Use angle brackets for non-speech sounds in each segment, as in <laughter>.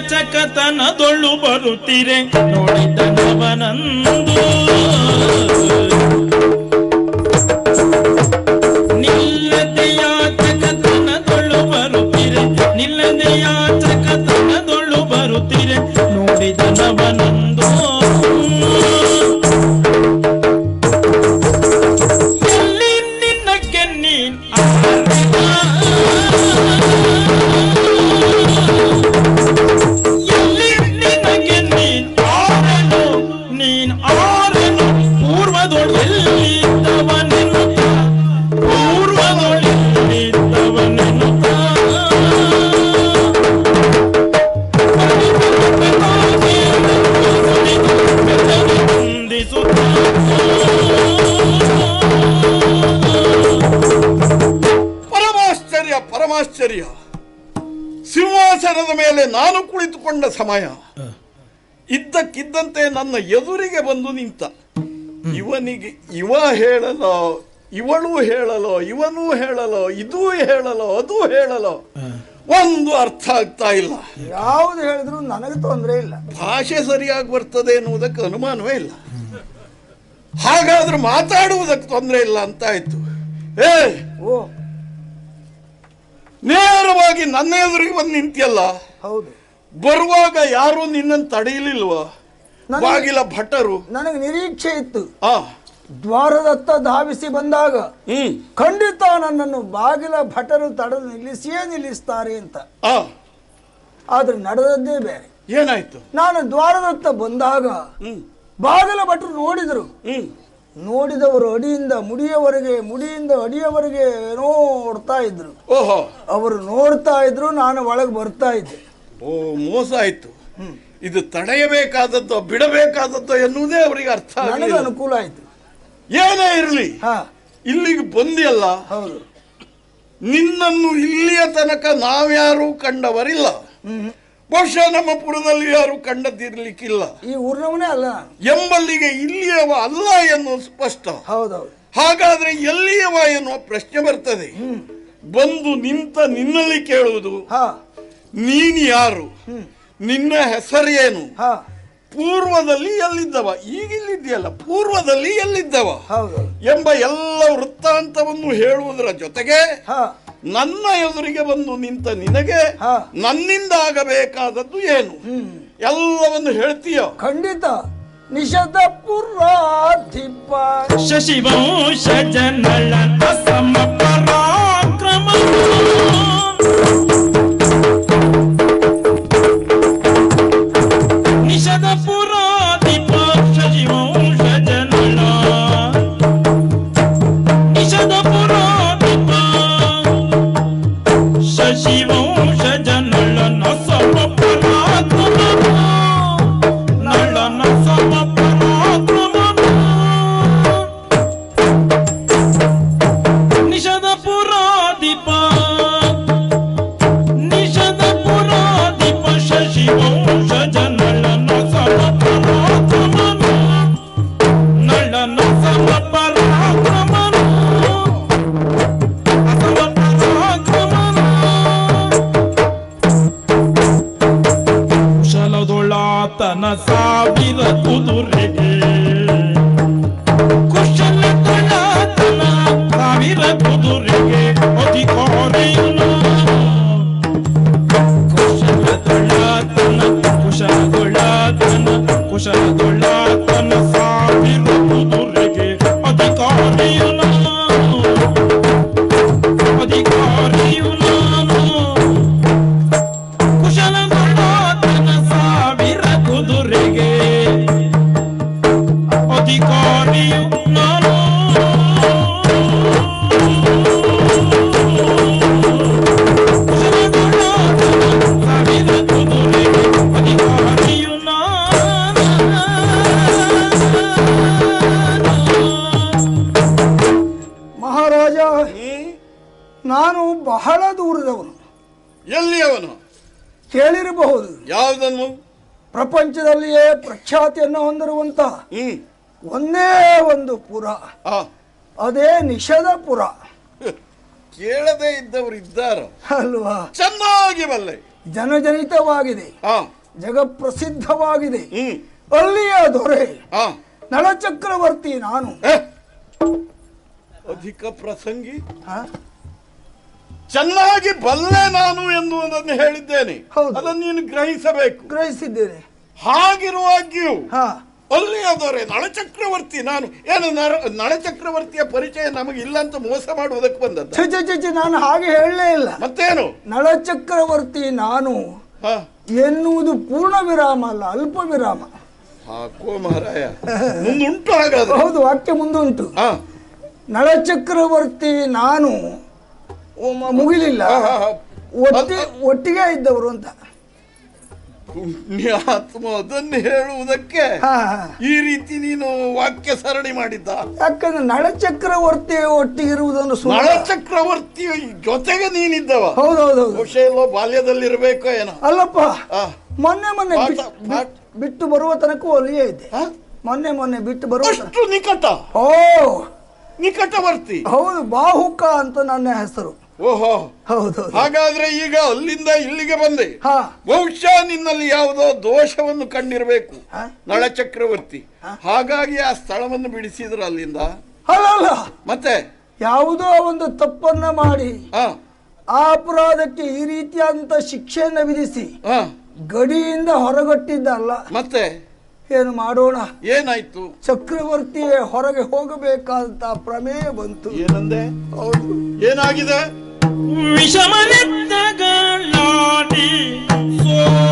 ಯಾಚಕತನದೊಳ್ಳು ಬರುತ್ತಿರೆ ನೋಡಿದನವನಂದು ನಿಲ್ಲದೆ ಪರಮಾಶ್ಚರ್ಯ ಸಿಂಹಾಸನದ ಮೇಲೆ ನಾನು ಕುಳಿತುಕೊಂಡ ಸಮಯ. ಇದ್ದಕ್ಕಿದ್ದಂತೆ ನನ್ನ ಎದುರಿಗೆ ಬಂದು ನಿಂತ. ಇವನಿಗೆ ಇವ ಹೇಳಲೋ ಇವಳು ಹೇಳಲೋ ಇವನು ಹೇಳಲೋ ಇದು ಹೇಳಲೋ ಅದು ಹೇಳಲೋ ಒಂದು ಅರ್ಥ ಆಗ್ತಾ ಇಲ್ಲ. ಯಾವುದು ಹೇಳಿದ್ರು ನನಗೆ ತೊಂದರೆ ಇಲ್ಲ. ಭಾಷೆ ಸರಿಯಾಗಿ ಬರ್ತದೆ ಎನ್ನುವುದಕ್ಕೆ ಅನುಮಾನವೇ ಇಲ್ಲ. ಹಾಗಾದ್ರೆ ಮಾತಾಡುವುದಕ್ಕೆ ತೊಂದರೆ ಇಲ್ಲ ಅಂತ ಆಯ್ತು. ಏ ಓ. ನೇರವಾಗಿ ನನ್ನ ಎದುರಿಗೆ ಬಂದು ನಿಂತಿಯಲ್ಲ? ಹೌದು. ಬರುವಾಗ ಯಾರು ನಿನ್ನನ್ನು ತಡೆಯಲಿಲ್ವಾ? ಬಾಗಿಲ ಭಟರು. ನನಗೆ ನಿರೀಕ್ಷೆ ಇತ್ತು. ಆ. ದ್ವಾರದತ್ತ ಧಾವಿಸಿ ಬಂದಾಗ ಹ್ಮ್. ಖಂಡಿತ ನನ್ನನ್ನು ಬಾಗಿಲ ಭಟರು ತಡೆದು ನಿಲ್ಲಿಸಿಯೇ ನಿಲ್ಲಿಸ್ತಾರೆ ಅಂತ. ಆ. ಆದ್ರೆ ನಡೆದದ್ದೇ ಬೇರೆ. ಏನಾಯ್ತು? ನಾನು ದ್ವಾರದತ್ತ ಬಂದಾಗ ಹ್ಮ್. ಬಾಗಿಲ ಭಟರು ನೋಡಿದರು. ಹ್ಮ್. ನೋಡಿದವರು ಅಡಿಯಿಂದ ಮುಡಿಯವರೆಗೆ ಮುಡಿಯಿಂದ ಅಡಿಯವರೆಗೆ ನೋಡ್ತಾ ಇದ್ರು. ಓಹೋ. ಅವರು ನೋಡ್ತಾ ಇದ್ರು ನಾನು ಒಳಗೆ ಬರ್ತಾ ಇದ್ದೆ. ಓ ಮೋಸ ಆಯ್ತು. ಇದು ತಡೆಯಬೇಕಾದದ್ದು ಬಿಡಬೇಕಾದದ್ದು ಎನ್ನುವುದೇ ಅವರಿಗೆ ಅರ್ಥ ನನಗೆ ಆಗಲಿಲ್ಲ ಅನುಕೂಲ ಆಯ್ತು. ಏನೇ ಇರಲಿ ಹಾ. ಇಲ್ಲಿಗೆ ಬಂದಿಯಲ್ಲ ಹೌದು. ನಿನ್ನನ್ನು ಇಲ್ಲಿಯ ತನಕ ನಾವ್ಯಾರೂ ಕಂಡವರಿಲ್ಲ. ಹ್ಮ್. ಬಹುಶಃ ನಮ್ಮ ಪುರದಲ್ಲಿ ಯಾರು ಕಂಡದಿರ್ಲಿಕ್ಕಿಲ್ಲ. ಈ ಊರಿನವನೇ ಅಲ್ಲ. ಎಂಬಲ್ಲಿಗೆ ಇಲ್ಲಿಯವ ಅಲ್ಲ ಎನ್ನುವ ಸ್ಪಷ್ಟ. ಹೌದೌದು. ಹಾಗಾದ್ರೆ ಎಲ್ಲಿಯವ ಎನ್ನುವ ಪ್ರಶ್ನೆ ಬರ್ತದೆ. ಬಂದು ನಿಂತ ನಿನ್ನಲ್ಲಿ ಕೇಳುವುದು. ಹಾ. ನೀನು ಯಾರು? ನಿನ್ನ ಹೆಸರೇನು? ಹಾ. ಪೂರ್ವದಲ್ಲಿ ಎಲ್ಲಿದ್ದವ? ಈಗ ಇಲ್ಲಿದ್ಯಲ್ಲ ಪೂರ್ವದಲ್ಲಿ ಎಲ್ಲಿದ್ದವ? ಹೌದು. ಎಂಬ ಎಲ್ಲ ವೃತ್ತಾಂತವನ್ನು ಹೇಳುವುದರ ಜೊತೆಗೆ ಹಾ. ನನ್ನ ಎದುರಿಗೆ ಬಂದು ನಿಂತ ನಿನಗೆ. ನನ್ನಿಂದ ಆಗಬೇಕಾದದ್ದು ಏನು? ಎಲ್ಲವನ್ನು ಹೇಳ್ತೀಯ? ಖಂಡಿತ. ನಿಷದ ಪುರಾಧಿಪ ಶಶಿವಂಶ ಜನಳ ಸಮ ಪರಾಕ್ರಮ ಕುಶಲದೊಳಾತನ ಕುಶಲದೊಳಾತನ ಪ್ರಖ್ಯಾತಿಯನ್ನು ಹೊಂದಿರುವಂತ ಒಂದೇ ಒಂದು ಪುರ. ಅದೇ ನಿಷದ ಪುರ. ಕೇಳದೇ ಇದ್ದವರು ಇದ್ದಾರ? ಅಲ್ವಾ? ಚೆನ್ನಾಗಿ ಬಲ್ಲೆ. ಜನಜನಿತವಾಗಿದೆ. ಜಗಪ್ರಸಿದ್ಧವಾಗಿದೆ. ಅಲ್ಲಿಯ ದೊರೆ. ನಳಚಕ್ರವರ್ತಿ ನಾನು. ಅಧಿಕ ಪ್ರಸಂಗಿ. ಹ? ಚೆನ್ನಾಗಿ ಬಲ್ಲೆ ನಾನು ಎನ್ನುವುದನ್ನು ಹೇಳಿದ್ದೇನೆ. ಅದನ್ನು ನೀನು ಗ್ರಹಿಸಬೇಕು. ಗ್ರಹಿಸಿದ್ದೇನೆ. ಹಾಗಿರುವಾಗಿಯೂ ಹಾ. ಅಲ್ಲಿಯ ದೊರೆ ನಳಚಕ್ರವರ್ತಿ ನಾನು ಏನು ನಳಚಕ್ರವರ್ತಿಯ ಪರಿಚಯ ನಮಗೆ ಇಲ್ಲ ಅಂತ ಮೋಸ ಮಾಡುವುದಕ್ಕೆ ಬಂದದ್ದು? ನಾನು ಹಾಗೆ ಹೇಳಲೇ ಇಲ್ಲ. ಮತ್ತೇನು? ನಳಚಕ್ರವರ್ತಿ ನಾನು ಎನ್ನುವುದು ಪೂರ್ಣ ವಿರಾಮ ಅಲ್ಲ ಅಲ್ಪ ವಿರಾಮ. ಹಾಕೋ ಮಹಾರಾಯ. ಮುಂದುಂಟು ಹಾಗಾದ್ರೆ. ಹೌದು ವಾಕ್ಯ ಮುಂದುಂಟು. ಹ. ನಳಚಕ್ರವರ್ತಿ ನಾನು ಮುಗಿಲಿಲ್ಲ. ಒಟ್ಟಿಗೆ ಇದ್ದವರು ಅಂತ. ಅದನ್ನು ಹೇಳುವುದಕ್ಕೆ. ಈ ರೀತಿ ನೀನು ವಾಕ್ಯ ಸರಣಿ ಮಾಡಿದ್ದ. ಯಾಕಂದ್ರೆ ನಳಚಕ್ರವರ್ತಿ ಒಟ್ಟಿಗೆ ಇರುವುದನ್ನು ನಳಚಕ್ರವರ್ತಿ ಜೊತೆಗೆ ನೀನಿದ್ದವ. ಹೌದೌದು ಬಹುಶಃ ಎಲ್ಲೋ ಬಾಲ್ಯದಲ್ಲಿರ್ಬೇಕೋ ಏನೋ. ಅಲ್ಲಪ್ಪ ಮೊನ್ನೆ ಮೊನ್ನೆ. ಬಿಟ್ಟು ಬರುವ ತನಕ ಅಲ್ಲಿಯೇ ಇದೆ? ಮೊನ್ನೆ ಮೊನ್ನೆ ಬಿಟ್ಟು ಬರುವ ನಿಕಟ. ಓ. ನಿಕಟವರ್ತಿ. ಹೌದು ಬಾಹುಕ ಅಂತ ನನ್ನ ಹೆಸರು. ಓಹೋ ಹೌದು. ಹಾಗಾದ್ರೆ ಈಗ ಅಲ್ಲಿಂದ ಇಲ್ಲಿಗೆ ಬಂದೆ. ಹಾ. ಬಹುಶಃ ನಿನ್ನಲ್ಲಿ ಯಾವುದೋ ದೋಷವನ್ನು ಕಂಡಿರಬೇಕು. ನಳ ಚಕ್ರವರ್ತಿ. ಹಾಗಾಗಿ ಆ ಸ್ಥಳವನ್ನು ಬಿಡಿಸಿದ್ರು ಅಲ್ಲಿಂದ. ಅಲ್ಲ ಅಲ್ಲ ಮತ್ತೆ? ಯಾವುದೋ ಒಂದು ತಪ್ಪನ್ನ ಮಾಡಿ ಆ ಆ ಅಪರಾಧಕ್ಕೆ ಈ ರೀತಿಯಾದಂತ ಶಿಕ್ಷೆಯನ್ನು ವಿಧಿಸಿ ಗಡಿಯಿಂದ ಹೊರಗಟ್ಟಿದ್ದಲ್ಲ. ಮತ್ತೆ? ಏನು ಮಾಡೋಣ? ಏನಾಯ್ತು? ಚಕ್ರವರ್ತಿಯೇ ಹೊರಗೆ ಹೋಗಬೇಕಾದಂತ ಪ್ರಮೇಯ ಬಂತು. ಏನಂದೆ? ಹೌದು. ಏನಾಗಿದೆ? ವಿಷಮನೆತ್ತಗಳಾಡಿ ಸೋತು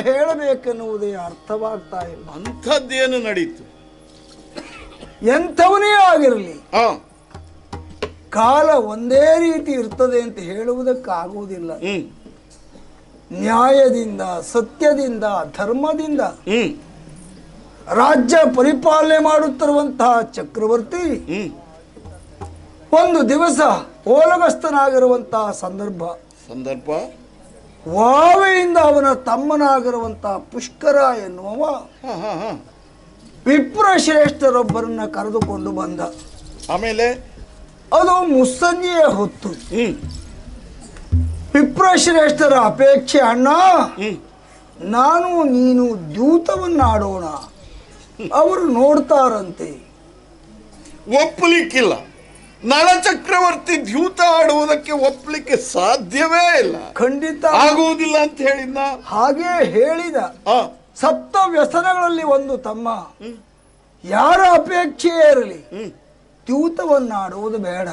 ಹೇಳಬೇಕೆನ್ನುವುದೇ ಅರ್ಥವಾಗ್ತಾ ಇಲ್ಲ. ಅಂಥದ್ದೇನು ನಡೀತು? ಎಂಥವನೇ ಆಗಿರಲಿ ಕಾಲ ಒಂದೇ ರೀತಿ ಇರ್ತದೆ ಅಂತ ಹೇಳುವುದಕ್ಕಾಗುವುದಿಲ್ಲ. ನ್ಯಾಯದಿಂದ ಸತ್ಯದಿಂದ ಧರ್ಮದಿಂದ ರಾಜ್ಯ ಪರಿಪಾಲನೆ ಮಾಡುತ್ತಿರುವಂತಹ ಚಕ್ರವರ್ತಿ ಒಂದು ದಿವಸ ಓಲಗಸ್ತನಾಗಿರುವಂತಹ ಸಂದರ್ಭ. ಸಂದರ್ಭ? ವಾವೆಯಿಂದ ಅವನ ತಮ್ಮನಾಗಿರುವಂತಹ ಪುಷ್ಕರ ಎನ್ನುವ ವಿಪ್ರ ಶ್ರೇಷ್ಠರೊಬ್ಬರನ್ನ ಕರೆದುಕೊಂಡು ಬಂದ. ಆಮೇಲೆ ಅದು ಮುಸ್ಸಂಜೆಯ ಹೊತ್ತು. ವಿಪ್ರ ಶ್ರೇಷ್ಠರ ಅಪೇಕ್ಷೆ ಅಣ್ಣ ನಾನು ನೀನು ದ್ಯೂತವನ್ನಾಡೋಣ. ಅವರು ನೋಡ್ತಾರಂತೆ. ಒಪ್ಪಲಿಕ್ಕಿಲ್ಲ. ನಳಚಕ್ರವರ್ತಿ ದ್ಯೂತ ಆಡುವುದಕ್ಕೆ ಒಪ್ಪಲಿಕ್ಕೆ ಸಾಧ್ಯವೇ ಇಲ್ಲ. ಖಂಡಿತ. ಆಗುವುದಿಲ್ಲ ಅಂತ ಹೇಳಿದ್ನ? ಹಾಗೆ ಹೇಳಿದ. ಸಪ್ತ ವ್ಯಸನಗಳಲ್ಲಿ ಒಂದು ತಮ್ಮ. ಯಾರ ಅಪೇಕ್ಷೆಯೇ ಇರಲಿ ದ್ಯೂತವನ್ನಾಡುವುದು ಬೇಡ.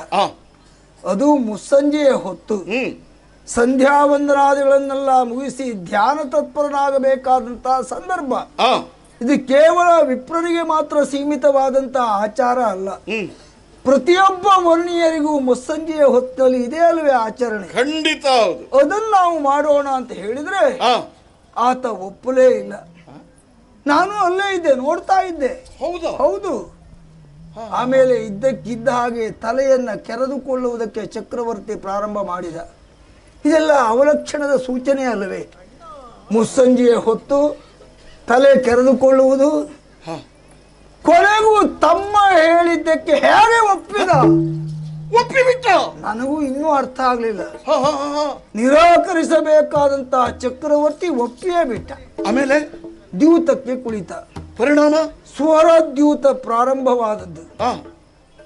ಅದು ಮುಸ್ಸಂಜೆಯ ಹೊತ್ತು. ಸಂಧ್ಯಾ ವಂದನಾದಿಗಳನ್ನೆಲ್ಲ ಮುಗಿಸಿ ಧ್ಯಾನ ತತ್ಪರನಾಗಬೇಕಾದಂತಹ ಸಂದರ್ಭ. ಇದು ಕೇವಲ ವಿಪ್ರರಿಗೆ ಮಾತ್ರ ಸೀಮಿತವಾದಂತಹ ಆಚಾರ ಅಲ್ಲ. ಪ್ರತಿಯೊಬ್ಬ ವರ್ಣೀಯರಿಗೂ ಮುಸ್ಸಂಜೆಯ ಹೊತ್ತಲ್ಲಿ ಇದೇ ಅಲ್ವೇ ಆಚರಣೆ? ಖಂಡಿತ ಹೌದು. ಅದನ್ನು ನಾವು ಮಾಡೋಣ ಅಂತ ಹೇಳಿದ್ರೆ ಆತ ಒಪ್ಪಲೇ ಇಲ್ಲ. ನಾನು ಅಲ್ಲೇ ಇದ್ದೆ ನೋಡ್ತಾ ಇದ್ದೆ. ಹೌದು. ಹೌದು. ಆಮೇಲೆ ಇದ್ದಕ್ಕಿದ್ದ ಹಾಗೆ ತಲೆಯನ್ನ ಕೆರೆದುಕೊಳ್ಳುವುದಕ್ಕೆ ಚಕ್ರವರ್ತಿ ಪ್ರಾರಂಭ ಮಾಡಿದ. ಇದೆಲ್ಲ ಅವಲಕ್ಷಣದ ಸೂಚನೆ ಅಲ್ಲವೇ? ಮುಸ್ಸಂಜೆಯ ಹೊತ್ತು ತಲೆ ಕೆರೆದುಕೊಳ್ಳುವುದು ಕೊನೆಗೂ ತಮ್ಮ ಹೇಳಿದ್ದಕ್ಕೆ ಹೇಗೆ ಒಪ್ಪಿದ? ಒಪ್ಪಿಬಿಟ್ಟ. ನನಗೂ ಇನ್ನೂ ಅರ್ಥ ಆಗ್ಲಿಲ್ಲ. ಹ, ಹ, ಹ, ಹ. ನಿರಾಕರಿಸಬೇಕಾದಂತಹ ಚಕ್ರವರ್ತಿ ಒಪ್ಪಿಯೇ ಬಿಟ್ಟ. ಆಮೇಲೆ? ದ್ಯೂತಕ್ಕೆ ಕುಳಿತ. ಪರಿಣಾಮ? ಸ್ವರ ದ್ಯೂತ ಪ್ರಾರಂಭವಾದದ್ದು. ಹ.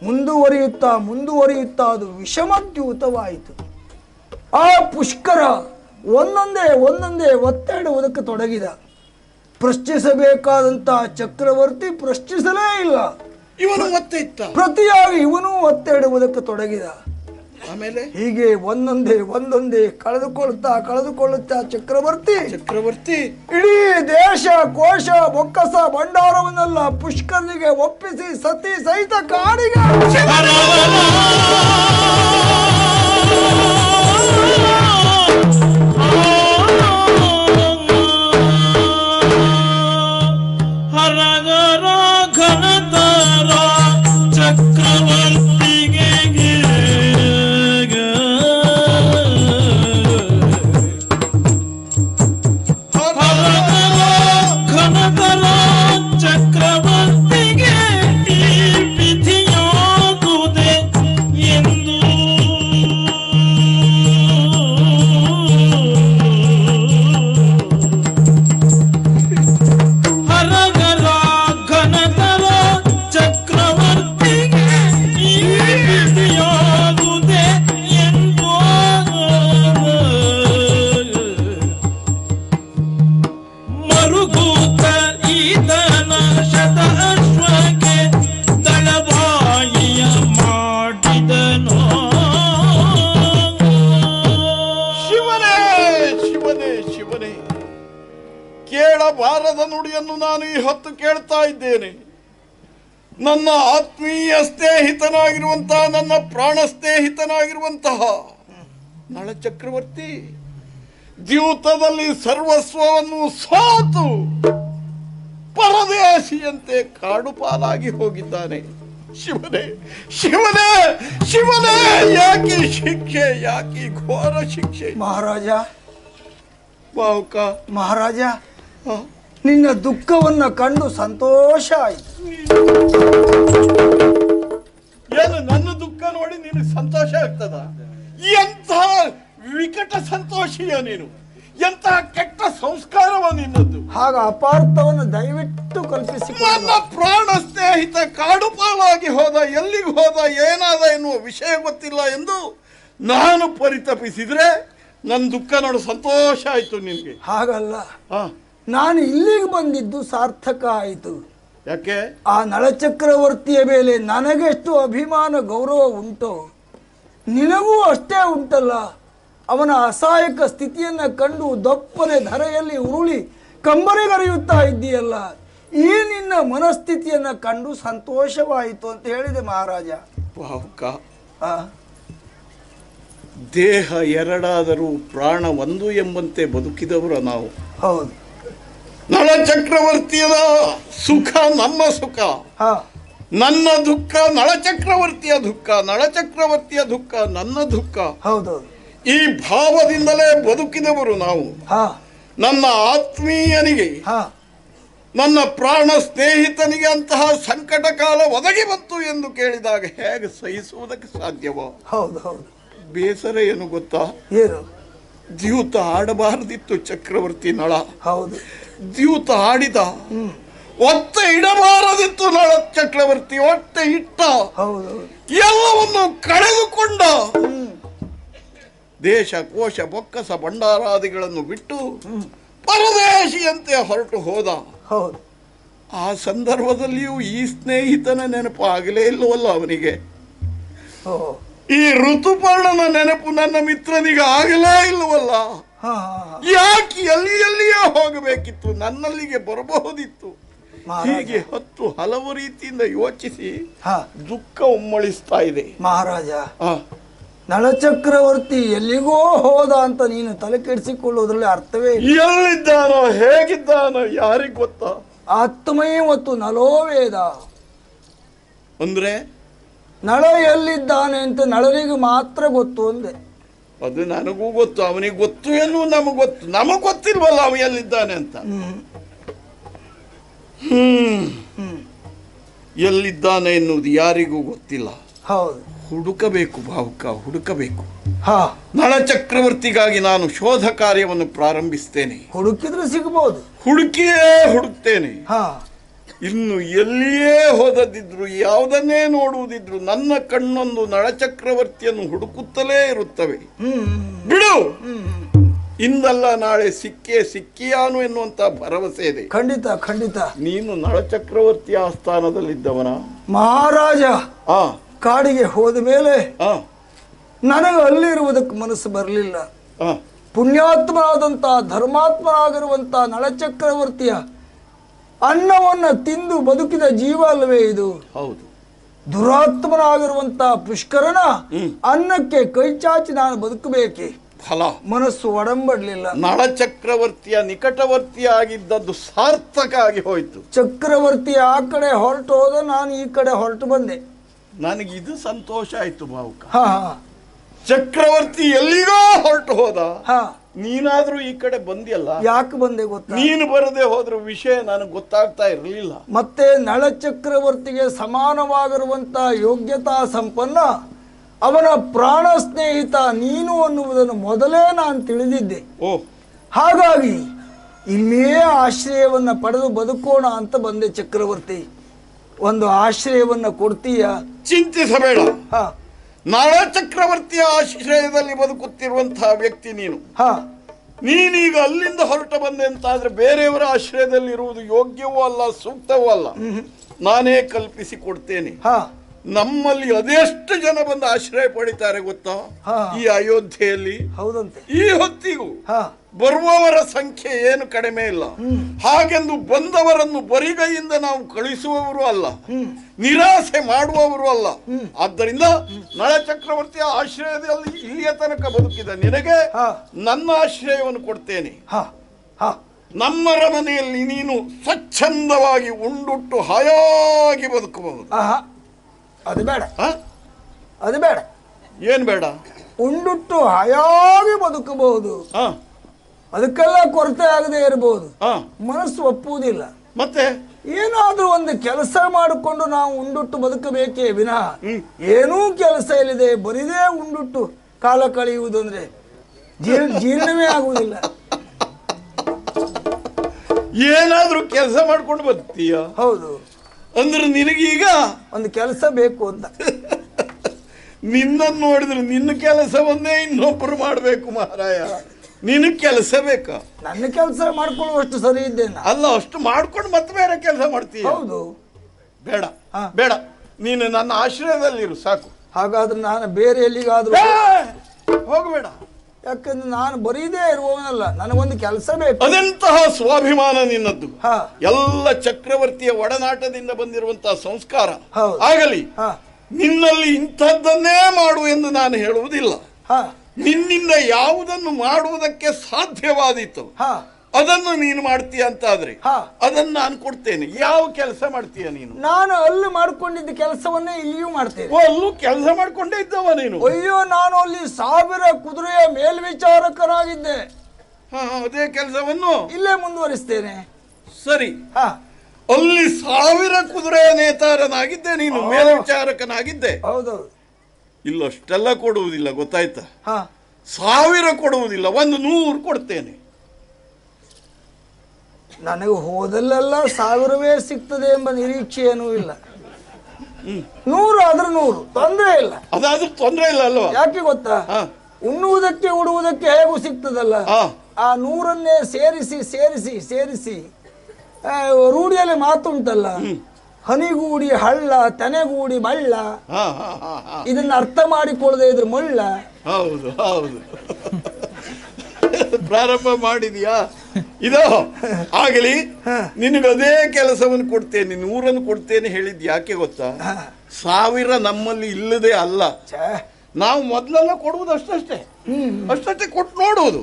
ಮುಂದುವರಿಯುತ್ತಾ ಮುಂದುವರಿಯುತ್ತಾ ಅದು ವಿಷಮದ್ಯೂತವಾಯಿತು. ಆ ಪುಷ್ಕರ ಒಂದೊಂದೇ ಒಂದೊಂದೇ ಒತ್ತಾಡುವುದಕ್ಕೆ ತೊಡಗಿದ. ಪ್ರಶ್ನಿಸಬೇಕಾದಂತಹ ಚಕ್ರವರ್ತಿ ಪ್ರಶ್ನಿಸಲೇ ಇಲ್ಲ. ಇವನು ಒತ್ತೆ ಇತ್ತ. ಪ್ರತಿಯಾಗಿ ಇವನು ಒತ್ತೆಡುವುದಕ್ಕೆ ತೊಡಗಿದ. ಆಮೇಲೆ? ಹೀಗೆ ಒಂದೊಂದೇ ಒಂದೊಂದೇ ಕಳೆದುಕೊಳ್ಳುತ್ತಾ ಕಳೆದುಕೊಳ್ಳುತ್ತಾ ಚಕ್ರವರ್ತಿ ಚಕ್ರವರ್ತಿ ಇಡೀ ದೇಶ ಕೋಶ ಬೊಕ್ಕಸ ಭಂಡಾರವನ್ನೆಲ್ಲ ಪುಷ್ಕರನಿಗೆ ಒಪ್ಪಿಸಿ ಸತಿ ಸಹಿತ ಕಾಡಿಗೆ ಸ್ನೇಹಿತನಾಗಿರುವಂತಹ ನನ್ನ ಪ್ರಾಣ ಸ್ನೇಹಿತನಾಗಿರುವಂತಹ ನಳ ಚಕ್ರವರ್ತಿ ದ್ಯೂತದಲ್ಲಿ ಸರ್ವಸ್ವವನ್ನು ಸೋತು ಪರದೇಶಿಯಂತೆ ಕಾಡುಪಾಲಾಗಿ ಹೋಗಿದ್ದಾನೆ. ಶಿವನೇ ಶಿವನೇ ಶಿವನೇ ಯಾಕೆ ಶಿಕ್ಷೆ ಯಾಕೆ ಘೋರ ಶಿಕ್ಷೆ? ಮಹಾರಾಜ. ಬಾವುಕ. ಮಹಾರಾಜ ನಿನ್ನ ದುಃಖವನ್ನು ಕಂಡು ಸಂತೋಷ ಆಯಿತು. ಏನು ನನ್ನ ದುಃಖ ನೋಡಿ ನಿನಗೆ ಸಂತೋಷ ಆಗ್ತದ? ಎಂಥ ವಿಕಟ ಸಂತೋಷಿಯ ನೀನು? ಎಂತಹ ಕೆಟ್ಟ ಸಂಸ್ಕಾರವ ನಿನ್ನದ್ದು? ಹಾಗ ಅಪಾರ್ಥವನ್ನು ದಯವಿಟ್ಟು ಕಲ್ಪಿಸಿ ನನ್ನ ಪ್ರಾಣ ಸ್ನೇಹಿತ ಕಾಡುಪಾಲಾಗಿ ಹೋದ ಎಲ್ಲಿಗೆ ಹೋದ ಏನಾದ ಎನ್ನುವ ವಿಷಯ ಗೊತ್ತಿಲ್ಲ ಎಂದು ನಾನು ಪರಿತಪಿಸಿದ್ರೆ ನನ್ನ ದುಃಖ ನೋಡು ಸಂತೋಷ ಆಯ್ತು ನಿನಗೆ. ಹಾಗಲ್ಲ. ನಾನು ಇಲ್ಲಿಗೆ ಬಂದಿದ್ದು ಸಾರ್ಥಕ ಆಯಿತು. ಯಾಕೆ? ಆ ನಳಚಕ್ರವರ್ತಿಯ ಮೇಲೆ ನನಗೆಷ್ಟು ಅಭಿಮಾನ ಗೌರವ ಉಂಟೋ? ನಿನಗೂ ಅಷ್ಟೇ ಉಂಟಲ್ಲ? ಅವನ ಅಸಹಾಯಕ ಸ್ಥಿತಿಯನ್ನು ಕಂಡು ದಪ್ಪನೆ ಧರೆಯಲ್ಲಿ ಉರುಳಿ ಕಂಬರಿಗರೆಯುತ್ತಾ ಇದ್ದೀಯಲ್ಲ? ಈ ನಿನ್ನ ಮನಸ್ಥಿತಿಯನ್ನು ಕಂಡು ಸಂತೋಷವಾಯಿತು ಅಂತ ಹೇಳಿದೆ ಮಹಾರಾಜ. ದೇಹ ಎರಡಾದರೂ ಪ್ರಾಣ ಒಂದು ಎಂಬಂತೆ ಬದುಕಿದವರು ನಾವು. ಹೌದು. ನಳ ಚಕ್ರವರ್ತಿಯದ ಸುಖ ನಮ್ಮ ಸುಖ. ಹಾ. ನನ್ನ ದುಃಖ ನಳ ಚಕ್ರವರ್ತಿಯ ದುಃಖ ನಳ ಚಕ್ರವರ್ತಿಯ ದುಃಖ ನನ್ನ ದುಃಖ. ಹೌದು ಈ ಭಾವದಿಂದಲೇ ಬದುಕಿದವರು ನಾವು. ಹಾ. ನನ್ನ ಆತ್ಮೀಯನಿಗೆ ಹಾ. ನನ್ನ ಪ್ರಾಣ ಸ್ನೇಹಿತನಿಗೆ ಅಂತಹ ಸಂಕಟ ಕಾಲ ಒದಗಿ ಬಂತು ಎಂದು ಕೇಳಿದಾಗ ಹೇಗೆ ಸಹಿಸುವುದಕ್ಕೆ ಸಾಧ್ಯವೋ? ಹೌದು ಹೌದು ಬೇಸರ ಏನು ಗೊತ್ತಾ? ಏನು? ದ್ಯೂತ ಆಡಬಾರದಿತ್ತು ಚಕ್ರವರ್ತಿ ನಳ ಹೌದು. ದ್ಯೂತ ಆಡಿದ. ಒತ್ತೆ ಇಡಬಾರದಿತ್ತು ನಳ ಚಕ್ರವರ್ತಿ ಒತ್ತೆ ಇಟ್ಟ. ಹೌದು ಎಲ್ಲವನ್ನು ಕಳೆದುಕೊಂಡ. ದೇಶ ಕೋಶ ಬೊಕ್ಕಸ ಭಂಡಾರಾದಿಗಳನ್ನು ಬಿಟ್ಟು ಪರದೇಶಿಯಂತೆ ಹೊರಟು ಹೋದ. ಹೌದು. ಆ ಸಂದರ್ಭದಲ್ಲಿಯೂ ಈ ಸ್ನೇಹಿತನ ನೆನಪು ಆಗಲೇ ಇಲ್ಲವಲ್ಲ ಅವನಿಗೆ. ಈ ಋತುಪರ್ಣನ ನೆನಪು ನನ್ನ ಮಿತ್ರನಿಗೆ ಆಗಲೇ ಇಲ್ಲವಲ್ಲ? ಯಾಕೆ ಎಲ್ಲಿ ಎಲ್ಲಿಯೇ ಹೋಗಬೇಕಿತ್ತು ನನ್ನಲ್ಲಿಗೆ ಬರಬಹುದಿತ್ತು. ಹೀಗೆ ಹತ್ತು ಹಲವು ರೀತಿಯಿಂದ ಯೋಚಿಸಿ ಹಾ. ದುಃಖ ಉಮ್ಮಳಿಸ್ತಾ ಇದೆ. ಮಹಾರಾಜ ನಳಚಕ್ರವರ್ತಿ ಎಲ್ಲಿಗೋ ಹೋದ ಅಂತ ನೀನು ತಲೆ ಕೆಡಿಸಿಕೊಳ್ಳುವುದರಲ್ಲಿ ಅರ್ಥವೇ ಎಲ್ಲಿದ್ದಾನೋ ಹೇಗಿದ್ದಾನೋ ಯಾರಿಗ್ ಗೊತ್ತಾ? ಆತ್ಮಯೇ ಮತ್ತು ನಲೋ ವೇದ. ಅಂದ್ರೆ ನಳ ಎಲ್ಲಿದ್ದಾನೆ ಅಂತ ನಳನಿಗೆ ಮಾತ್ರ ಗೊತ್ತು ಅಂದೆ. ಅದು ನನಗೂ ಗೊತ್ತು ಅವನಿಗೆ ಗೊತ್ತು ಎನ್ನುವ ನಮಗೆ ಗೊತ್ತು. ನಮಗೆ ಗೊತ್ತಿಲ್ವಲ್ಲ ಅವ ಎಲ್ಲಿದ್ದಾನೆ ಅಂತ? ಹ್ಮ್. ಎಲ್ಲಿದ್ದಾನೆ ಎನ್ನುವುದು ಯಾರಿಗೂ ಗೊತ್ತಿಲ್ಲ. ಹೌದು. ಹುಡುಕಬೇಕು ಭಾವುಕ ಹುಡುಕಬೇಕು. ಹಾ. ನಳ ಚಕ್ರವರ್ತಿಗಾಗಿ ನಾನು ಶೋಧ ಕಾರ್ಯವನ್ನು ಪ್ರಾರಂಭಿಸ್ತೇನೆ. ಹುಡುಕಿದ್ರೆ ಸಿಗಬಹುದು ಹುಡುಕಿಯೇ ಹುಡುಕ್ತೇನೆ. ಹಾ. ಇನ್ನು ಎಲ್ಲಿಯೇ ಹೋದದಿದ್ರು ಯಾವುದನ್ನೇ ನೋಡುವುದಿದ್ರು ನನ್ನ ಕಣ್ಣೊಂದು ನಳಚಕ್ರವರ್ತಿಯನ್ನು ಹುಡುಕುತ್ತಲೇ ಇರುತ್ತವೆ. ಬಿಡು! ಇಂದಲ್ಲ ನಾಳೆ ಸಿಕ್ಕೇ ಸಿಕ್ಕಿಯಾನು ಎನ್ನುವಂತ ಭರವಸೆ ಇದೆ. ಖಂಡಿತ ಖಂಡಿತ. ನೀನು ನಳಚಕ್ರವರ್ತಿಯ ಆಸ್ಥಾನದಲ್ಲಿದ್ದವನ? ಮಹಾರಾಜ! ಆ. ಕಾಡಿಗೆ ಹೋದ ಮೇಲೆ ನನಗ ನನಗೆ ಅಲ್ಲಿರುವುದಕ್ಕೆ ಮನಸ್ಸು ಬರಲಿಲ್ಲ. ಪುಣ್ಯಾತ್ಮ ಆದಂತ ಧರ್ಮಾತ್ಮ ಆಗಿರುವಂತ ನಳಚಕ್ರವರ್ತಿಯ ಅನ್ನವನ್ನು ತಿಂದು ಬದುಕಿದ ಜೀವ ಅಲ್ಲವೇ ಇದು? ಹೌದು. ದುರಾತ್ಮನಾಗಿರುವಂತ ಪುಷ್ಕರನ ಅನ್ನಕ್ಕೆ ಕೈ ಚಾಚಿ ನಾನು ಬದುಕಬೇಕೆ? ಫಲ. ಮನಸ್ಸು ಒಡಂಬಡ್ಲಿಲ್ಲ. ನಳಚಕ್ರವರ್ತಿಯ ಚಕ್ರವರ್ತಿಯ ಆಗಿದ್ದದ್ದು ಸಾರ್ಥಕ ಆಗಿ ಹೋಯಿತು. ಚಕ್ರವರ್ತಿ ಆ ಕಡೆ ಹೊರಟು ಹೋದ ನಾನು ಈ ಕಡೆ ಹೊರಟು ಬಂದೆ. ನನಗೆ ಇದು ಸಂತೋಷ ಆಯ್ತು ಬಾವುಕ ಚಕ್ರವರ್ತಿ ಎಲ್ಲಿಗೋ ಹೊರಟು ಹೋದ. ಹಾ. ನೀನಾದ್ರೂ ಈ ಕಡೆ ಬಂದಿಯಲ್ಲ? ಯಾಕೆ ಬಂದೆ ಗೊತ್ತ? ನೀನು ಬರದೆ ಹೋದ್ರ ವಿಷಯ ನನಗೆ ಗೊತ್ತಾಗ್ತಾ ಇರಲಿಲ್ಲ. ಮತ್ತೆ ನಳಚಕ್ರವರ್ತಿಗೆ ಸಮಾನವಾಗಿರುವಂತ ಯೋಗ್ಯತಾ ಸಂಪನ್ನ ಅವನ ಪ್ರಾಣ ಸ್ನೇಹಿತ ನೀನು ಅನ್ನುವುದನ್ನು ಮೊದಲೇ ನಾನು ತಿಳಿದಿದ್ದೆ. ಓ. ಹಾಗಾಗಿ ಇಲ್ಲಿಯೇ ಆಶ್ರಯವನ್ನು ಪಡೆದು ಬದುಕೋಣ ಅಂತ ಬಂದೆ ಚಕ್ರವರ್ತಿ. ಒಂದು ಆಶ್ರಯವನ್ನ ಕೊಡ್ತೀಯ? ಚಿಂತಿಸಬೇಡ. ಹಾ. ನಳ ಚಕ್ರವರ್ತಿಯ ಆಶ್ರಯದಲ್ಲಿ ಬದುಕುತ್ತಿರುವಂತಹ ವ್ಯಕ್ತಿ ನೀನು. ಹಾ. ನೀನೀಗ ಅಲ್ಲಿಂದ ಹೊರಟ ಬಂದೆ ಅಂತಾದ್ರೆ ಬೇರೆಯವರ ಆಶ್ರಯದಲ್ಲಿ ಇರುವುದು ಯೋಗ್ಯವೂ ಅಲ್ಲ ಸೂಕ್ತವೂ ಅಲ್ಲ. ನಾನೇ ಕಲ್ಪಿಸಿ ಕೊಡ್ತೇನೆ. ಹಾ. ನಮ್ಮಲ್ಲಿ ಅದೆಷ್ಟು ಜನ ಬಂದು ಆಶ್ರಯ ಪಡಿತಾರೆ ಗೊತ್ತಾ. ಈ ಅಯೋಧ್ಯೆಯಲ್ಲಿ? ಹೌದಂತೆ. ಈ ಹೊತ್ತಿಗೂ ಹಾ. ಬರುವವರ ಸಂಖ್ಯೆ ಏನು ಕಡಿಮೆ ಇಲ್ಲ. ಹಾಗೆಂದು ಬಂದವರನ್ನು ಬರಿಗೈಯಿಂದ ನಾವು ಕಳಿಸುವವರು ಅಲ್ಲ. ನಿರಾಸೆ ಮಾಡುವವರು ಅಲ್ಲ. ಆದ್ದರಿಂದ ನಳ ಚಕ್ರವರ್ತಿಯ ಆಶ್ರಯದಲ್ಲಿ ಇಲ್ಲಿಯ ತನಕ ಬದುಕಿದ ನಿನಗೆ. ನನ್ನ ಆಶ್ರಯವನ್ನು ಕೊಡ್ತೇನೆ. ಹಾ. ಹಾ. ನಮ್ಮ ಮನೆಯಲ್ಲಿ ನೀನು ಸ್ವಚ್ಛಂದವಾಗಿ ಉಂಡುಟ್ಟು ಹಾಯಾಗಿ ಬದುಕಬಹುದು. ಅದು ಬೇಡ? ಅದು ಬೇಡ. ಏನು ಬೇಡ? ಉಂಡುಟ್ಟು ಹಾಯಾಗಿ ಬದುಕಬಹುದು. ಅದಕ್ಕೆಲ್ಲ ಕೊರತೆ ಆಗದೆ ಇರಬಹುದು. ಮನಸ್ಸು ಒಪ್ಪುವುದಿಲ್ಲ. ಮತ್ತೆ? ಏನಾದ್ರೂ ಒಂದು ಕೆಲಸ ಮಾಡಿಕೊಂಡು ನಾವು ಉಂಡುಟ್ಟು ಬದುಕಬೇಕೇ ವಿನಃ ಏನೂ ಕೆಲಸ ಇಲ್ಲದೆ ಬರಿದೇ ಉಂಡುಟ್ಟು ಕಾಲ ಕಳೆಯುವುದು ಅಂದ್ರೆ <laughs> ಜೀರ್ಣವೇ ಆಗುವುದಿಲ್ಲ. ಏನಾದ್ರೂ ಕೆಲಸ ಮಾಡ್ಕೊಂಡು ಬದುಕ್ತೀಯ? ಹೌದು. ಅಂದ್ರೆ ನಿನಗೀಗ ಒಂದು ಕೆಲಸ ಬೇಕು ಅಂತ. <laughs> ನಿನ್ನನ್ನು ನೋಡಿದ್ರೆ ನಿನ್ನ ಕೆಲಸವನ್ನೇ ಇನ್ನೊಬ್ಬರು ಮಾಡಬೇಕು ಮಹಾರಾಯ. ನಿನ್ನ ಕೆಲಸ ಬೇಕಾ? ನನ್ನ ಕೆಲಸ ಮಾಡ್ಕೊಳ್ಳುವಷ್ಟು ಸರಿ ಇದ್ದೇನೆ? ಅಲ್ಲ ಅಷ್ಟು ಮಾಡ್ಕೊಂಡು ಮತ್ತೆ ಬೇರೆ ಕೆಲಸ ಮಾಡ್ತೀಯ? ಹೌದು. ಬೇಡ ಹಾ. ಬೇಡ. ನೀನು ನನ್ನ ಆಶ್ರಯದಲ್ಲಿರು ಸಾಕು. ಹಾಗಾದ್ರೆ ನಾನು ಬೇರೆ ಎಲ್ಲಿಗಾದ್ರೂ ಹೋಗಬೇಡ. ಯಾಕಂದ್ರೆ ನಾನು ಬರೀದೇ ಇರುವವನಲ್ಲ ನನಗೊಂದು ಕೆಲಸ ಬೇಕು. ಅದೆಂತಹ ಸ್ವಾಭಿಮಾನ ನಿನ್ನದ್ದು. ಹಾ. ಎಲ್ಲ ಚಕ್ರವರ್ತಿಯ ಒಡನಾಟದಿಂದ ಬಂದಿರುವಂತಹ ಸಂಸ್ಕಾರ. ಆಗಲಿ ಹಾ. ನಿನ್ನಲ್ಲಿ ಇಂಥದ್ದನ್ನೇ ಮಾಡು ಎಂದು ನಾನು ಹೇಳುವುದಿಲ್ಲ. ಹಾ. ನಿನ್ನಿಂದ ಯಾವುದನ್ನು ಮಾಡುವುದಕ್ಕೆ ಸಾಧ್ಯವಾದೀತು. ಹಾ. ಅದನ್ನು ನೀನು ಮಾಡ್ತೀಯ ಅಂತ ಆದ್ರೆ ಅದನ್ನು ನಾನು ಕೊಡ್ತೇನೆ. ಯಾವ ಕೆಲಸ ಮಾಡ್ತೀಯ ನೀನು? ನಾನು ಅಲ್ಲಿ ಮಾಡ್ಕೊಂಡಿದ್ದ ಕೆಲಸವನ್ನೇ ಇಲ್ಲಿಯೂ ಮಾಡ್ತೇನೆ. ಓ, ಅಲ್ಲೂ ಕೆಲಸ ಮಾಡ್ಕೊಂಡೇ ಇದ್ದವ ನೀನು? ಅಯ್ಯೋ ನಾನು ಅಲ್ಲಿ ಸಾವಿರ ಕುದುರೆಯ ಮೇಲ್ವಿಚಾರಕನಾಗಿದ್ದೆ. ಹಾ, ಅದೇ ಕೆಲಸವನ್ನು? ಇಲ್ಲೇ ಮುಂದುವರಿಸ್ತೇನೆ. ಸರಿ. ಹಾ. ಅಲ್ಲಿ ಸಾವಿರ ಕುದುರೆಯ ನೇತಾರನಾಗಿದ್ದೆ ನೀನು ಮೇಲ್ವಿಚಾರಕನಾಗಿದ್ದೆ. ಹೌದೌದು ಇಲ್ಲ ಅಷ್ಟೆಲ್ಲ ಕೊಡುವುದಿಲ್ಲ ಗೊತ್ತಾಯ್ತಾ? ಹಾ. ಸಾವಿರ ಕೊಡುವುದಿಲ್ಲ ಒಂದು ನೂರು ಕೊಡ್ತೇನೆ. ನನಗೆ ಹೋದಲ್ಲೆಲ್ಲ ಸಾವಿರವೇ ಸಿಗ್ತದೆ ಎಂಬ ನಿರೀಕ್ಷೆ ಏನೂ ಇಲ್ಲ. ನೂರು ಆದ್ರೆ ನೂರು ತೊಂದರೆ ಇಲ್ಲ. ಅದಾದ್ರೂ ತೊಂದರೆ ಇಲ್ಲ ಅಲ್ವಾ? ಯಾಕೆ ಗೊತ್ತಾ. ಉಣ್ಣುವುದಕ್ಕೆ ಉಡುವುದಕ್ಕೆ ಹೇಗೂ ಸಿಗ್ತದಲ್ಲ. ಆ ನೂರನ್ನೇ ಸೇರಿಸಿ ಸೇರಿಸಿ ಸೇರಿಸಿ ರೂಢಿಯಲ್ಲಿ ಮಾತುಂಟಲ್ಲ. ಹನಿಗೂಡಿ ಹಳ್ಳ ತೆನೆಗೂಡಿ ಮಳ್ಳ. ಇದನ್ನ ಅರ್ಥ ಮಾಡಿಕೊಳ್ಳದೆ ಇದ್ರೆ ಮಳ್ಳ. ಹೌದು ಹೌದು. ಪ್ರಾರಂಭ ಮಾಡಿದ್ಯಾ? <laughs> ಇದೋ ಆಗಲಿ ನಿನಗೆ ಅದೇ ಕೆಲಸವನ್ನು ಕೊಡ್ತೇನೆ ಊರನ್ನು ಕೊಡ್ತೇನೆ ಹೇಳಿದ್ ಯಾಕೆ ಗೊತ್ತಾ? ಸಾವಿರ ನಮ್ಮಲ್ಲಿ ಇಲ್ಲದೆ ಅಲ್ಲ. ನಾವು ಮೊದಲೆಲ್ಲ ಕೊಡುವುದು ಅಷ್ಟಷ್ಟೇ. ಅಷ್ಟಷ್ಟೇ ಕೊಟ್ಟು ನೋಡುವುದು.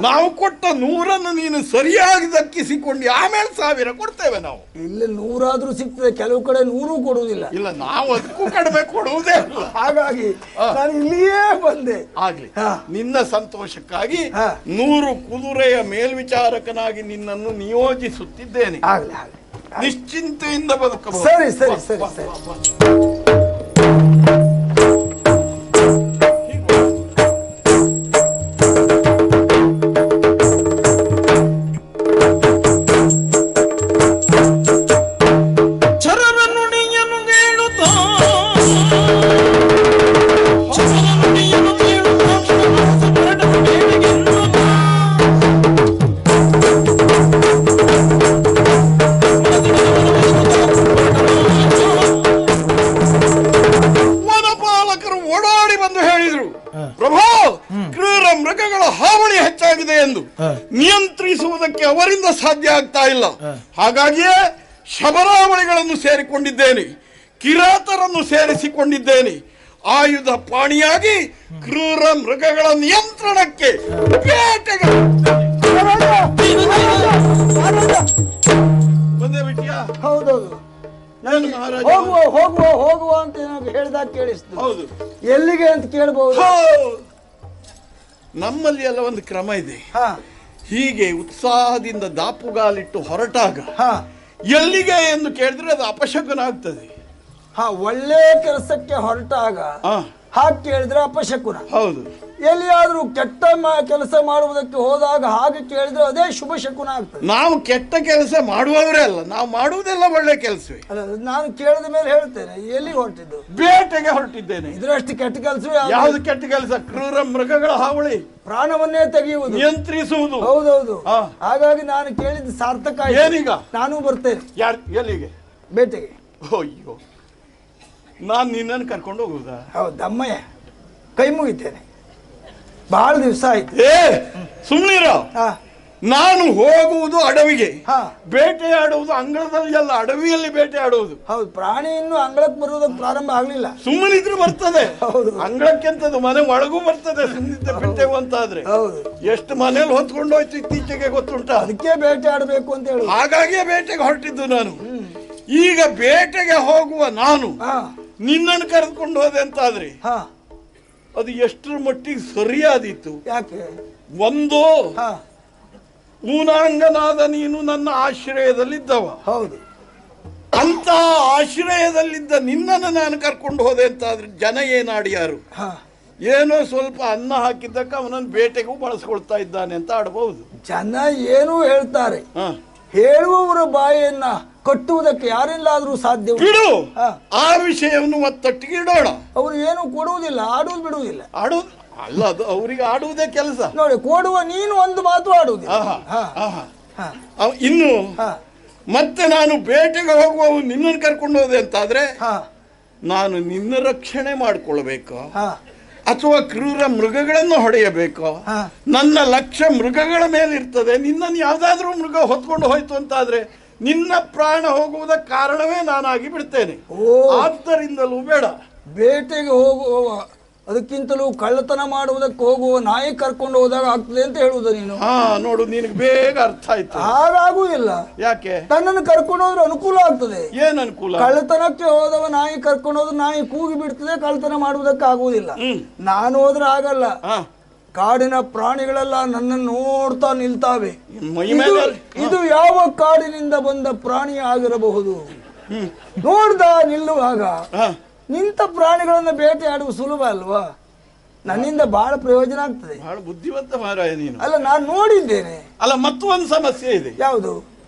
ನಾವು ಕೊಟ್ಟ ನೂರನ್ನು ನೀನು ಸರಿಯಾಗಿ ದಕ್ಕಿಸಿಕೊಂಡು ಆಮೇಲೆ ಸಾವಿರ ಕೊಡ್ತೇವೆ ನಾವು. ಇಲ್ಲಿ ನೂರಾದ್ರೂ ಸಿಗ್ತದೆ ಕೆಲವು ಕಡೆ ನೂರು ಕೊಡುವುದಿಲ್ಲ. ಇಲ್ಲ ನಾವು ಅದಕ್ಕೂ ಕಡಿಮೆ ಕೊಡುವುದೇ <laughs> ಹಾಗಾಗಿ ನಾನು ಇಲ್ಲಿಯೇ ಬಂದೆ. ಆಗ್ಲಿ. ನಿನ್ನ ಸಂತೋಷಕ್ಕಾಗಿ. ನೂರು ಕುದುರೆಯ ಮೇಲ್ವಿಚಾರಕನಾಗಿ ನಿನ್ನನ್ನು ನಿಯೋಜಿಸುತ್ತಿದ್ದೇನೆ. ನಿಶ್ಚಿಂತೆಯಿಂದ ಬದುಕ ಸರಿ ಸರಿ ಸರಿ ಸರಿ. ಸೇರಿಕೊಂಡಿದ್ದೇನೆ ಕಿರಾತರನ್ನು ಸೇರಿಸಿಕೊಂಡಿದ್ದೇನೆ. ಆಯುಧ ಪಾಣಿಯಾಗಿ ಕ್ರೂರ ಮೃಗಗಳ ನಿಯಂತ್ರಣಕ್ಕೆ ಬೇಟೆಗೆ ಬಂದೇ ಬಿಟ್ಟಿಯಾ ಹೌದೌದು. ಹೋಗುವ ಹೋಗುವ ಹೋಗುವ ಅಂತ ಏನಾದ್ರು ಹೇಳಿದಾಗ ಕೇಳಿಸ್ತು. ಹೌದು. ಎಲ್ಲಿಗೆ ಅಂತ ಕೇಳಬಹುದು ನಮ್ಮಲ್ಲಿ ಎಲ್ಲ ಒಂದು ಕ್ರಮ ಇದೆ. ಹಾ. ಹೀಗೆ ಉತ್ಸಾಹದಿಂದ ದಾಪುಗಾಲಿಟ್ಟು ಹೊರಟಾಗ ಹಾ. ಎಲ್ಲಿಗೆ ಎಂದು ಕೇಳಿದ್ರೆ ಅದು ಅಪಶಕುನ ಆಗ್ತದೆ ಹಾ ಒಳ್ಳೆ ಕೆಲಸಕ್ಕೆ ಹೊರಟಾಗ ಹಾ. ಹಾಗೆ ಕೇಳಿದ್ರೆ ಅಪಶಕುನ. ಹೌದು. ಎಲ್ಲಿಯಾದ್ರೂ ಕೆಟ್ಟ ಕೆಲಸ ಮಾಡುವುದಕ್ಕೆ ಹೋದಾಗ ಹಾಗೆ ಕೇಳಿದ್ರೆ ಅದೇ ಶುಭ ಶಕುನ ಆಗ್ತದೆ. ನಾವು ಕೆಟ್ಟ ಕೆಲಸ ಮಾಡುವವರೇ ಅಲ್ಲ ನಾವು ಮಾಡುವುದೆಲ್ಲ ಒಳ್ಳೆ ಕೆಲಸವೇ. ಅಲ್ಲ ನಾನು ಕೇಳಿದ ಮೇಲೆ ಹೇಳ್ತೇನೆ ಎಲ್ಲಿ ಹೊರಟಿದ್ದು? ಬೇಟೆಗೆ ಹೊರಟಿದ್ದೇನೆ. ಇದರಷ್ಟು ಕೆಟ್ಟ ಕೆಲಸವೇ ಯಾವ್ದು ಕೆಟ್ಟ ಕೆಲಸ? ಕ್ರೂರ ಮೃಗಗಳ ಹಾವಳಿ. ಪ್ರಾಣವನ್ನೇ ತೆಗೆಯುವುದು. ನಿಯಂತ್ರಿಸುವುದು. ಹೌದೌದು. ಹಾಗಾಗಿ ನಾನು ಕೇಳಿದ್ದು ಸಾರ್ಥಕ. ಏನೀಗ? ನಾನು ಬರ್ತೇನೆ. ಯಾರು ಎಲ್ಲಿಗೆ? ಬೇಟೆಗೆ. ಅಯ್ಯೋ. ನಾನು ನಿನ್ನನ್ನು ಕರ್ಕೊಂಡು ಹೋಗುವುದಾ? ಹೌದಮ್ಮಯ್ಯ ದಮ್ಮಯ್ಯ ಕೈ ಮುಗಿತೇನೆ. ಬಹಳ ದಿವಸ ಆಯ್ತು. ಏ ಸುಮ್ನಿರ. ನಾನು ಹೋಗುವುದು ಅಡವಿಗೆ. ಹಾ. ಬೇಟೆಯಾಡುವುದು ಅಂಗಳದಲ್ಲಿ ಅಲ್ಲ ಅಡವಿಯಲ್ಲಿ ಬೇಟೆಯಾಡುವುದು ಹೌದು ಪ್ರಾಣಿ ಇನ್ನು ಅಂಗಳಕ್ಕೆ ಬರುವುದಕ್ಕೆ ಪ್ರಾರಂಭ ಆಗ್ಲಿಲ್ಲ. ಸುಮ್ಮನಿದ್ರೆ ಬರ್ತದೆ. ಹೌದು. ಅಂಗಳಕ್ಕೆಂತದ್ದು ಮನೆ ಒಳಗೂ ಬರ್ತದೆ ಸುಮ್ಮನಿದ್ದ ಬಿಟ್ಟೆವು ಅಂತಾದ್ರೆ ಹೌದು. ಎಷ್ಟು ಮನೇಲಿ ಹೊತ್ಕೊಂಡೋಯ್ತು ಇತ್ತೀಚೆಗೆ ಗೊತ್ತುಂಟ? ಅದಕ್ಕೆ ಬೇಟೆ ಆಡಬೇಕು ಅಂತ ಹೇಳಿ ಹಾಗಾಗಿಯೇ ಬೇಟೆಗೆ ಹೊರಟಿದ್ದು ನಾನು. ಈಗ ಬೇಟೆಗೆ ಹೋಗುವ ನಾನು. ನಿನ್ನನ್ನು ಕರೆದುಕೊಂಡು ಹೋದೆ ಅಂತಾದ್ರೆ. ಹಾ. ಅದು ಎಷ್ಟರ ಮಟ್ಟಿಗೆ ಸರಿಯಾದೀತು. ಯಾಕೆ? ಒಂದು ಊನಾಂಗನಾದ ನೀನು ನನ್ನ ಆಶ್ರಯದಲ್ಲಿದ್ದವ. ಹೌದು. ಅಂತ ಆಶ್ರಯದಲ್ಲಿದ್ದ ನಿನ್ನನ್ನು ನಾನು ಕರ್ಕೊಂಡು ಹೋದೆ ಅಂತಾದ್ರೆ ಜನ ಏನಾಡಿಯಾರು? ಹಾ. ಏನೋ ಸ್ವಲ್ಪ ಅನ್ನ ಹಾಕಿದ್ದಕ್ಕ ಅವನನ್ನು ಬೇಟೆಗೂ ಬಳಸ್ಕೊಳ್ತಾ ಇದ್ದಾನೆ ಅಂತ ಆಡಬಹುದು ಜನ ಏನು ಹೇಳ್ತಾರೆ. ಹೇಳುವವರ ಬಾಯಿಯನ್ನ ಕಟ್ಟುವುದಕ್ಕೆ ಯಾರೆಲ್ಲಾದರೂ ಸಾಧ್ಯ ಬಿಡು. ಆ ವಿಷಯವನ್ನು ಮತ್ತೊಟ್ಟಿಗೆ ಇಡೋಣ. ಅವರು ಏನು ಕೊಡುವುದಿಲ್ಲ ಆಡುವುದು ಬಿಡುವುದಿಲ್ಲ. ಆಡುವುದು ಅಲ್ಲ ಅದು ಅವರಿಗೆ ಆಡುವುದೇ ಕೆಲಸ. ನೋಡಿ ಕೊಡುವ ನೀನು ಒಂದು ಮಾತು ಅವ್ ಇನ್ನು ಹಾ, ಮತ್ತೆ ನಾನು ಬೇಟೆಗೆ ಹೋಗುವ ನಿನ್ನನ್ನು ಕರ್ಕೊಂಡು ಹೋದೆ ಅಂತಾದ್ರೆ ಹಾ, ನಾನು ನಿನ್ನ ರಕ್ಷಣೆ ಮಾಡಿಕೊಳ್ಬೇಕು. ಹಾ, ಅಥವಾ ಕ್ರೂರ ಮೃಗಗಳನ್ನು ಹೊಡೆಯಬೇಕು. ನನ್ನ ಲಕ್ಷ್ಯ ಮೃಗಗಳ ಮೇಲೆ ಇರ್ತದೆ ನಿನ್ನನ್ನು ಯಾವ್ದಾದ್ರೂ ಮೃಗ ಹೊತ್ಕೊಂಡು ಹೋಯ್ತು ಅಂತಾದ್ರೆ ನಿನ್ನ ಪ್ರಾಣ ಹೋಗುವುದ ಕಾರಣವೇ ನಾನಾಗಿ ಬಿಡ್ತೇನೆ. ಓ. ಆದ್ದರಿಂದಲೂ ಬೇಡ. ಬೇಟೆಗೆ ಹೋಗುವ ಅದಕ್ಕಿಂತಲೂ ಕಳ್ಳತನ ಮಾಡುವುದಕ್ಕೆ ಹೋಗುವ ನಾಯಿ ಕರ್ಕೊಂಡು ಹೋದಾಗ ಆಗ್ತದೆ ಅಂತ ಹೇಳುವುದು ನೀನು. ಹಾ ನೋಡು ನಿನಗೆ ಬೇಗ ಅರ್ಥ ಆಯ್ತು. ಹಾಗಾಗುವುದಿಲ್ಲ. ಯಾಕೆ? ತನ್ನನ್ನು ಕರ್ಕೊಂಡು ಹೋದ್ರೆ ಅನುಕೂಲ ಆಗ್ತದೆ. ಏನ್ ಅನುಕೂಲ? ಕಳ್ಳತನಕ್ಕೆ ಹೋದವ ನಾಯಿ ಕರ್ಕೊಂಡು ಹೋದ್ರೆ ನಾಯಿ ಕೂಗಿ ಬಿಡ್ತದೆ ಕಳ್ಳತನ ಮಾಡುವುದಕ್ಕೆ ಆಗುವುದಿಲ್ಲ. ನಾನು ಹೋದ್ರೆ ಆಗಲ್ಲ. ಕಾಡಿನ ಪ್ರಾಣಿಗಳೆಲ್ಲ ನನ್ನನ್ನು ನೋಡ್ತಾ ನಿಲ್ತಾವೆ. ಇದು- ಯಾವ ಕಾಡಿನಿಂದ ಬಂದ ಪ್ರಾಣಿ ಆಗಿರಬಹುದು? ನೋಡ್ತಾ ನೋಡ್ದ ನಿಲ್ಲುವಾಗ ನಿಂತ ಪ್ರಾಣಿಗಳನ್ನ ಬೇಟೆಯಾಡುವ ಸುಲಭ ಅಲ್ವಾ? ನನ್ನಿಂದ ಬಹಳ ಪ್ರಯೋಜನ ಆಗ್ತದೆ. ಬಹಳ ಬುದ್ಧಿವಂತ ಮಾರಾಯ ನೀನು. ಅಲ್ಲ ನಾನು ನೋಡಿದ್ದೇನೆ. ಅಲ್ಲ ಮತ್ತೊಂದು ಸಮಸ್ಯೆ ಇದೆ. ಯಾವುದು?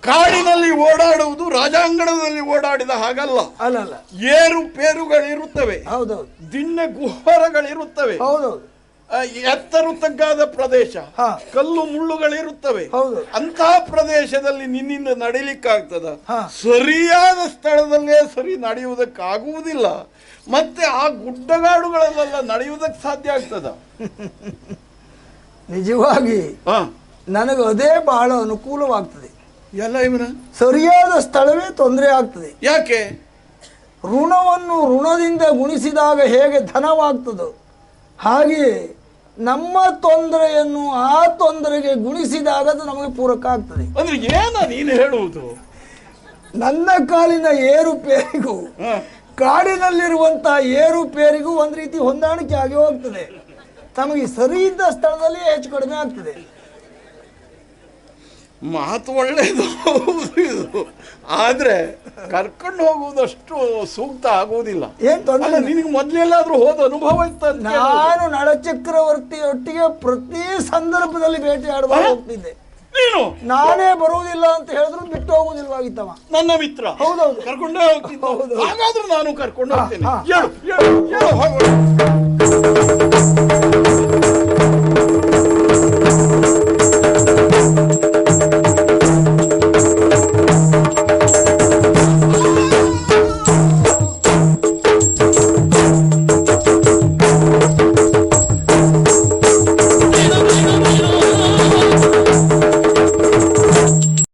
ಕಾಡಿನಲ್ಲಿ ಓಡಾಡುವುದು ರಾಜಾಂಗಣದಲ್ಲಿ ಓಡಾಡಿದ ಹಾಗಲ್ಲ. ಅಲ್ಲ ಅಲ್ಲ ಏರು ಪೇರುಗಳಿರುತ್ತವೆ. ಹೌದೌದು. ದಿನ್ನ ಗುಹರಗಳಿರುತ್ತವೆ ಹೌದೌದು. ಎತ್ತರು ತಗ್ಗಾದ ಪ್ರದೇಶ. ಹಾ. ಕಲ್ಲು ಮುಳ್ಳುಗಳಿರುತ್ತವೆ. ಹೌದು. ಅಂತಹ ಪ್ರದೇಶದಲ್ಲಿ ನಿನ್ನಿಂದ ನಡಿಲಿಕ್ಕಾಗ್ತದ. ಸರಿಯಾದ ಸ್ಥಳದಲ್ಲೇ ಸರಿ ನಡೆಯುವುದಕ್ಕಾಗುವುದಿಲ್ಲ. ಮತ್ತೆ ಆ ಗುಡ್ಡಗಾಡುಗಳಲ್ಲೆಲ್ಲ ನಡೆಯುವುದಕ್ಕೆ ಸಾಧ್ಯ ಆಗ್ತದ? ನಿಜವಾಗಿ ಹಾ. ನನಗೆ ಅದೇ ಬಹಳ ಅನುಕೂಲವಾಗ್ತದೆ. ಎಲ್ಲ ಇವನ ಸರಿಯಾದ ಸ್ಥಳವೇ ತೊಂದರೆ ಆಗ್ತದೆ. ಯಾಕೆ? ಋಣವನ್ನು ಋಣದಿಂದ ಗುಣಿಸಿದಾಗ ಹೇಗೆ ಧನವಾಗ್ತದೋ? ಹಾಗೆಯೇ ನಮ್ಮ ತೊಂದರೆಯನ್ನು ಆ ತೊಂದರೆಗೆ ಗುಣಿಸಿದಾಗ ಅದು ನಮಗೆ ಪೂರಕ ಆಗ್ತದೆ. ಅಂದ್ರೆ ಏನ ನೀನು ಹೇಳುವುದು? ನನ್ನ ಕಾಲಿನ ಏರುಪೇರಿಗೂ. ಕಾಡಿನಲ್ಲಿರುವಂತಹ ಏರುಪೇರಿಗೂ ಒಂದು ರೀತಿ ಹೊಂದಾಣಿಕೆ ಆಗಿ ಹೋಗ್ತದೆ. ತಮಗೆ ಸರಿ ಇದ್ದ ಸ್ಥಳದಲ್ಲಿ ಹೆಚ್ಚು ಕಡಿಮೆ ಆಗ್ತದೆ. ಮಾತು ಒಳ್ಳೆಯದು ಹೌದು ಇದು. ಆದ್ರೆ ಕರ್ಕೊಂಡು ಹೋಗುವುದಷ್ಟು ಸೂಕ್ತ ಆಗುವುದಿಲ್ಲ. ಏನು ತೊಂದರೆ ಅಲ್ಲ ನಿನಗೆ ಮೊದಲೆಲ್ಲಾದರೂ ಹೋದ ಅನುಭವ ಇತ್ತು. ನಾನು ನಳಚಕ್ರವರ್ತಿಯೊಟ್ಟಿಗೆ ಪ್ರತಿ ಸಂದರ್ಭದಲ್ಲಿ ಭೇಟಿಯಾಡುವಾಗ ಹೋಗ್ತಿದ್ದೆ. ನೀನು? ನಾನೇ ಬರುವುದಿಲ್ಲ ಅಂತ ಹೇಳಿದ್ರು ಬಿಟ್ಟು ಹೋಗುದಿಲ್ವಾಗಿತ್ತವ ನನ್ನ ಮಿತ್ರ. ಹೌದೌದು. ಕರ್ಕೊಂಡೇ ಹೋಗ್ತಿದ್ದ. ಹೌದು. ಹಾಗಾದ್ರೂ ನಾನು ಕರ್ಕೊಂಡು ಹೋಗ್ತೇನೆ.